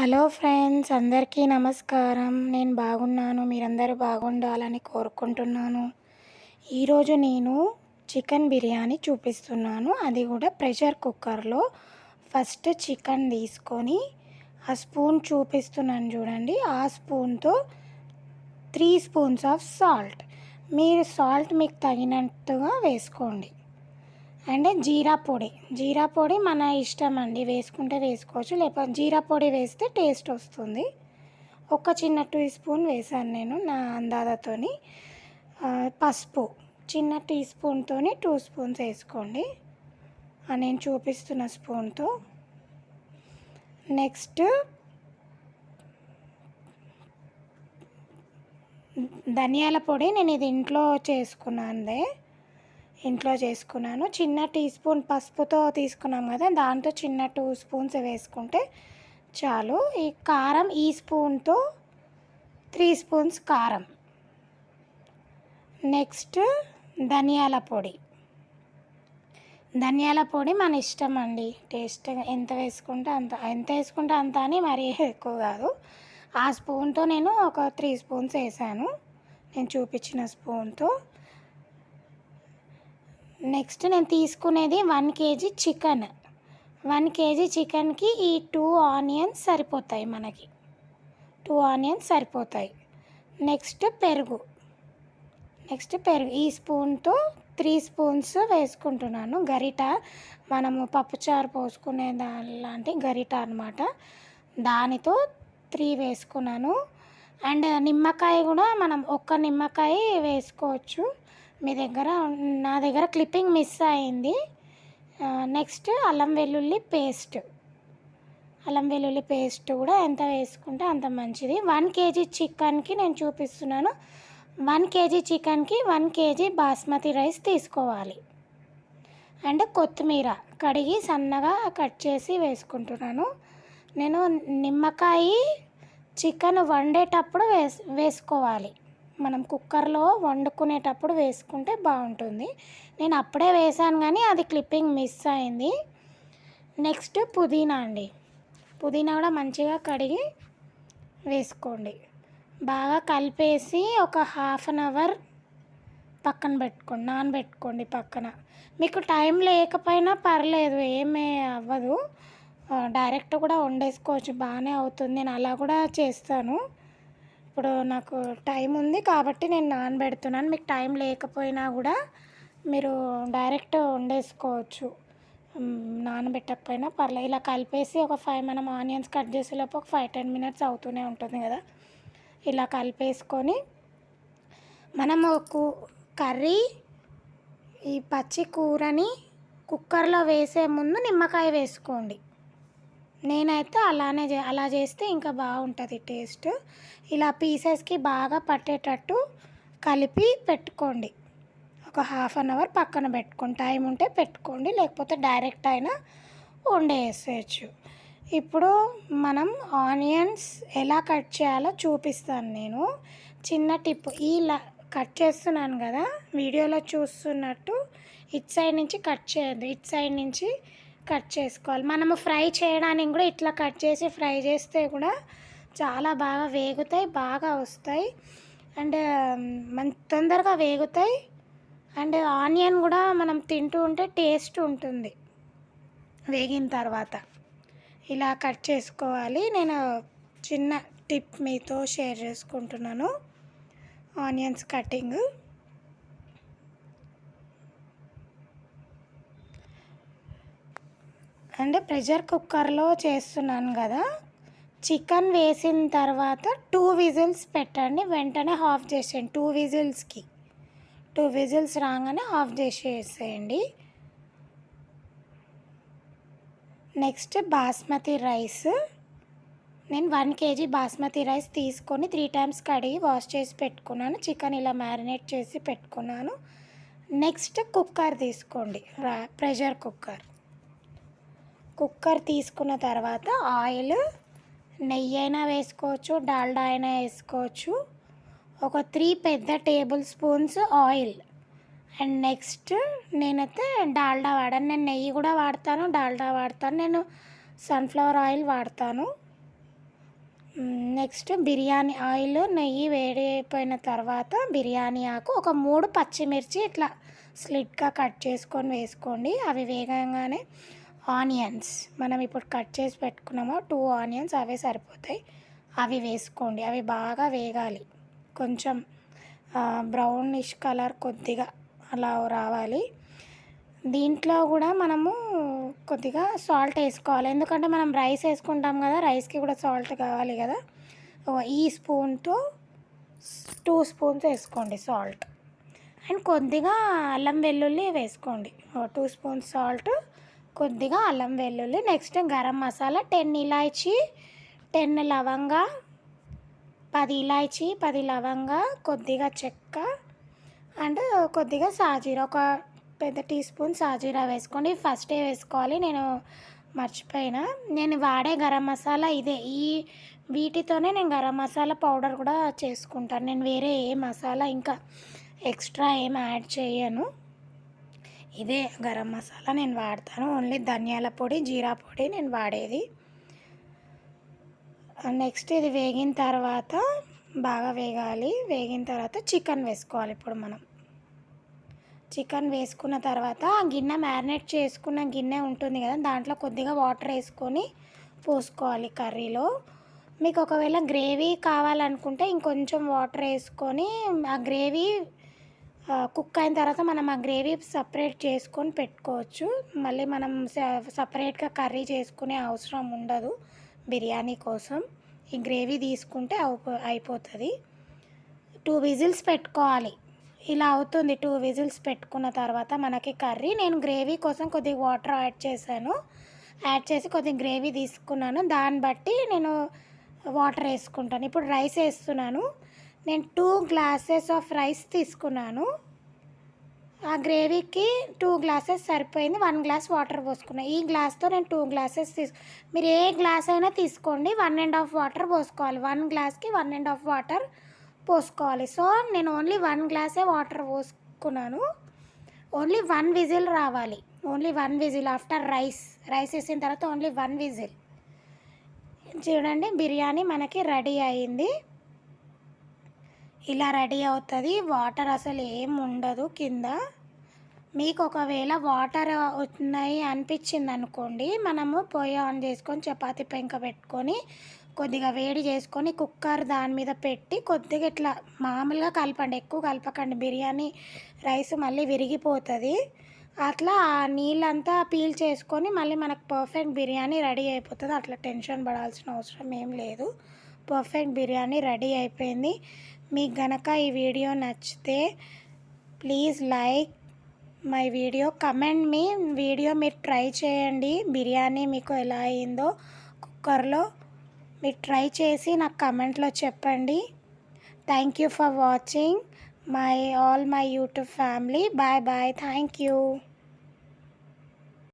Hello friends అందరికీ నమస్కారం. నేను బాగున్నాను మీరందరూ బాగుండాలని కోరుకుంటున్నాను. ఈరోజు నేను చికెన్ బిర్యానీ చూపిస్తున్నాను. అది కూడా ప్రెషర్ కుక్కర్లో. ఫస్ట్ చికెన్ తీసుకొని ఆ స్పూన్ చూపిస్తున్నాను చూడండి. ఆ స్పూన్తో త్రీ స్పూన్స్ ఆఫ్ సాల్ట్. మీరు సాల్ట్ మీకు తగినట్టుగా వేసుకోండి. అండ్ జీరా పొడి. జీరా పొడి మన ఇష్టం అండి. వేసుకుంటే వేసుకోవచ్చు లేకపోతే జీరా పొడి వేస్తే టేస్ట్ వస్తుంది. ఒక చిన్న టీ స్పూన్ వేసాను నేను నా అందాదతోని పసుపు చిన్న టీ స్పూన్తో టూ స్పూన్స్ వేసుకోండి. నేను చూపిస్తున్న స్పూన్తో నెక్స్ట్ ధనియాల పొడి నేను ఇది ఇంట్లో చేసుకున్నాను ఇంట్లో చేసుకున్నాను. చిన్న టీ స్పూన్ పసుపుతో తీసుకున్నాం కదా దాంతో చిన్న టూ స్పూన్స్ వేసుకుంటే చాలు. ఈ కారం ఈ స్పూన్తో త్రీ స్పూన్స్ కారం. నెక్స్ట్ ధనియాల పొడి. ధనియాల పొడి మన ఇష్టం అండి. టేస్ట్ ఎంత వేసుకుంటే అంత ఎంత వేసుకుంటే అంత అని మరీ ఎక్కువ కాదు. ఆ స్పూన్తో నేను ఒక త్రీ స్పూన్స్ వేసాను. నేను చూపించిన స్పూన్తో. నెక్స్ట్ నేను తీసుకునేది one KG chicken. One KG చికెన్కి ఈ టూ ఆనియన్స్ సరిపోతాయి మనకి. టూ ఆనియన్స్ సరిపోతాయి. నెక్స్ట్ పెరుగు. నెక్స్ట్ పెరుగు. ఈ స్పూన్తో త్రీ స్పూన్స్ వేసుకుంటున్నాను. గరిట. మనము పప్పుచారు పోసుకునే దానిలాంటి గరిట అనమాట దానితో త్రీ వేసుకున్నాను. అండ్ నిమ్మకాయ కూడా మనం ఒక్క నిమ్మకాయ వేసుకోవచ్చు. మీ దగ్గర నా దగ్గర క్లిప్పింగ్ మిస్ అయింది. నెక్స్ట్ అల్లం వెల్లుల్లి పేస్ట్ అల్లం వెల్లుల్లి పేస్ట్ కూడా ఎంత వేసుకుంటే అంత మంచిది. వన్ కేజీ చికెన్కి నేను చూపిస్తున్నాను. వన్ కేజీ చికెన్కి వన్ కేజీ బాస్మతి రైస్ తీసుకోవాలి. అండ్ కొత్తిమీర కడిగి సన్నగా కట్ చేసి వేసుకుంటున్నాను. నేను నిమ్మకాయ చికెన్ వండేటప్పుడు వేస్ వేసుకోవాలి. మనం కుక్కర్లో వండుకునేటప్పుడు వేసుకుంటే బాగుంటుంది. నేను అప్పుడే వేసాను కానీ అది క్లిప్పింగ్ మిస్ అయింది. నెక్స్ట్ పుదీనా అండి. పుదీనా కూడా మంచిగా కడిగి వేసుకోండి. బాగా కలిపేసి ఒక హాఫ్ అన్ అవర్ పక్కన పెట్టుకోండి నానబెట్టుకోండి పక్కన. మీకు టైం లేకపోయినా పర్లేదు ఏమీ అవ్వదు. డైరెక్ట్ కూడా వండేసుకోవచ్చు బాగానే అవుతుంది. నేను అలా కూడా చేస్తాను. ఇప్పుడు నాకు టైం ఉంది కాబట్టి నేను నానబెడుతున్నాను. మీకు టైం లేకపోయినా కూడా మీరు డైరెక్ట్ వండేసుకోవచ్చు. నానబెట్టకపోయినా పర్లేదు ఇలా కలిపేసి ఒక ఫైవ్ మనం ఆనియన్స్ కట్ చేసేలోపు ఒక ఫైవ్ టెన్ మినిట్స్ అవుతూనే ఉంటుంది కదా. ఇలా కలిపేసుకొని మనం కు కర్రీ ఈ పచ్చి కూరని కుక్కర్లో వేసే ముందు నిమ్మకాయ వేసుకోండి. నేనైతే అలానే అలా చేస్తే ఇంకా బాగుంటుంది టేస్ట్. ఇలా పీసెస్కి బాగా పట్టేటట్టు కలిపి పెట్టుకోండి. ఒక హాఫ్ అన్ అవర్ పక్కన పెట్టుకోండి. టైం ఉంటే పెట్టుకోండి. లేకపోతే డైరెక్ట్ అయినా వండేసేయచ్చు. ఇప్పుడు మనం ఆనియన్స్ ఎలా కట్ చేయాలో చూపిస్తాను నేను. చిన్న టిప్ ఇలా కట్ చేస్తున్నాను కదా వీడియోలో చూస్తున్నట్టు ఇటు సైడ్ నుంచి కట్ చేయద్దు ఇటు సైడ్ నుంచి కట్ చేసుకోవాలి. మనము ఫ్రై చేయడానికి కూడా ఇట్లా కట్ చేసి ఫ్రై చేస్తే కూడా చాలా బాగా వేగుతాయి బాగా వస్తాయి. అండ్ మన తొందరగా వేగుతాయి. అండ్ ఆనియన్ కూడా మనం తింటూ ఉంటే టేస్ట్ ఉంటుంది. వేగిన తర్వాత ఇలా కట్ చేసుకోవాలి. నేను చిన్న టిప్ మీతో షేర్ చేసుకుంటున్నాను. Onions cutting. అంటే ప్రెషర్ కుక్కర్లో చేస్తున్నాను కదా. చికెన్ వేసిన తర్వాత టూ విజిల్స్ పెట్టండి. వెంటనే ఆఫ్ చేసేయండి. టూ విజిల్స్కి. టూ విజిల్స్ రాగానే ఆఫ్ చేసేసేయండి. Next basmati rice. నేను వన్ కేజీ బాస్మతి రైస్ తీసుకొని త్రీ టైమ్స్ కడిగి వాష్ చేసి పెట్టుకున్నాను. చికెన్ ఇలా మ్యారినేట్ చేసి పెట్టుకున్నాను. నెక్స్ట్ కుక్కర్ తీసుకోండి. రా- ప్రెషర్ కుక్కర్. కుక్కర్ తీసుకున్న తర్వాత ఆయిల్ నెయ్యి అయినా వేసుకోవచ్చు డాల్డా అయినా వేసుకోవచ్చు. ఒక త్రీ పెద్ద table spoons oil. And next నేనైతే డాల్డా వాడాను. నేను నెయ్యి కూడా వాడతాను డాల్డా వాడతాను. నేను సన్ఫ్లవర్ ఆయిల్ వాడతాను. నెక్స్ట్ బిర్యానీ ఆయిల్ నెయ్యి వేడి అయిపోయిన తర్వాత బిర్యానీ ఆకు ఒక మూడు పచ్చిమిర్చి ఇట్లా స్లిట్గా కట్ చేసుకొని వేసుకోండి. అవి వేగంగానే ఆనియన్స్. మనం ఇప్పుడు కట్ చేసి పెట్టుకున్నామో టూ ఆనియన్స్ అవే సరిపోతాయి. అవి వేసుకోండి. అవి బాగా వేగాలి. కొంచెం బ్రౌనిష్ కలర్ కొద్దిగా అలా రావాలి. దీంట్లో కూడా మనము కొద్దిగా సాల్ట్ వేసుకోవాలి. ఎందుకంటే మనం రైస్ వేసుకుంటాం కదా రైస్కి కూడా సాల్ట్ కావాలి కదా. ఈ స్పూన్తో టూ స్పూన్స్ వేసుకోండి సాల్ట్ అండ్ కొద్దిగా అల్లం వెల్లుల్లి వేసుకోండి. టూ స్పూన్స్ సాల్ట్ కొద్దిగా అల్లం వెల్లుల్లి నెక్స్ట్ గరం మసాలా టెన్ ఇలాచీ టెన్ లవంగా పది ఇలాచీ పది లవంగా కొద్దిగా చెక్క అండ్ కొద్దిగా సాజీరా ఒక పెద్ద టీ స్పూన్ సాజీరా వేసుకోండి. ఫస్టే వేసుకోవాలి నేను మర్చిపోయినా. నేను వాడే గరం మసాలా ఇదే. ఈ వీటితోనే నేను గరం మసాలా పౌడర్ కూడా చేసుకుంటాను. నేను వేరే ఏ మసాలా ఇంకా ఎక్స్ట్రా ఏం యాడ్ చేయను. ఇదే గరం మసాలా నేను వాడతాను. ఓన్లీ ధనియాల పొడి జీరా పొడి నేను వాడేది. నెక్స్ట్ ఇది వేగిన తర్వాత బాగా వేగాలి. వేగిన తర్వాత చికెన్ వేసుకోవాలి ఇప్పుడు మనం. చికెన్ వేసుకున్న తర్వాత ఆ గిన్నె మ్యారినేట్ చేసుకున్న గిన్నె ఉంటుంది కదా దాంట్లో కొద్దిగా వాటర్ వేసుకొని పోసుకోవాలి కర్రీలో. మీకు ఒకవేళ గ్రేవీ కావాలనుకుంటే ఇంకొంచెం వాటర్ వేసుకొని ఆ గ్రేవీ కుక్ అయిన తర్వాత మనం ఆ గ్రేవీ సపరేట్ చేసుకొని పెట్టుకోవచ్చు. మళ్ళీ మనం సపరేట్గా కర్రీ చేసుకునే అవసరం ఉండదు బిర్యానీ కోసం. ఈ గ్రేవీ తీసుకుంటే అయిపోతుంది. టూ విజిల్స్ పెట్టుకోవాలి. ఇలా అవుతుంది టూ విజిల్స్ పెట్టుకున్న తర్వాత మనకి కర్రీ. నేను గ్రేవీ కోసం కొద్దిగా వాటర్ యాడ్ చేశాను. యాడ్ చేసి కొద్దిగా గ్రేవీ తీసుకున్నాను. దాన్ని బట్టి నేను వాటర్ వేసుకుంటాను. ఇప్పుడు రైస్ వేస్తున్నాను. నేను టూ గ్లాసెస్ ఆఫ్ రైస్ తీసుకున్నాను. ఆ గ్రేవీకి టూ గ్లాసెస్ సరిపోయింది. వన్ గ్లాస్ వాటర్ పోసుకున్నాను ఈ గ్లాస్తో నేను టూ గ్లాసెస్ తీసు మీరు ఏ గ్లాస్ అయినా తీసుకోండి. వన్ అండ్ హాఫ్ వాటర్ పోసుకోవాలి. వన్ గ్లాస్కి వన్ అండ్ హాఫ్ వాటర్ పోసుకోవాలి. సో నేను ఓన్లీ వన్ గ్లాసే వాటర్ పోసుకున్నాను. ఓన్లీ వన్ విజిల్ రావాలి. Only one whistle after rice. Rice వేసిన తర్వాత ఓన్లీ వన్ విజిల్. చూడండి బిర్యానీ మనకి రెడీ అయింది. ఇలా రెడీ అవుతుంది. వాటర్ అసలు ఏం ఉండదు కింద. మీకు ఒకవేళ వాటర్ ఉన్నాయి అనిపించింది అనుకోండి మనము పొయ్యి ఆన్ చేసుకొని చపాతి పెంక పెట్టుకొని కొద్దిగా వేడి చేసుకొని కుక్కర్ దాని మీద పెట్టి కొద్దిగా ఇట్లా మామూలుగా కలపండి ఎక్కువ కలపకండి. బిర్యానీ రైస్ మళ్ళీ విరిగిపోతుంది. అట్లా ఆ నీళ్ళంతా పీల్ చేసుకొని మళ్ళీ మనకు పర్ఫెక్ట్ బిర్యానీ రెడీ అయిపోతుంది. అట్లా టెన్షన్ పడాల్సిన అవసరం ఏం లేదు. పర్ఫెక్ట్ బిర్యానీ రెడీ అయిపోయింది. మీకు గనక ఈ వీడియో నచ్చితే please like my video. Comment me video మీరు ట్రై చేయండి. బిర్యానీ మీకు ఎలా అయిందో కుక్కర్లో మీరు ట్రై చేసి నాకు కమెంట్లో చెప్పండి. Thank you for watching my all my YouTube family bye bye thank you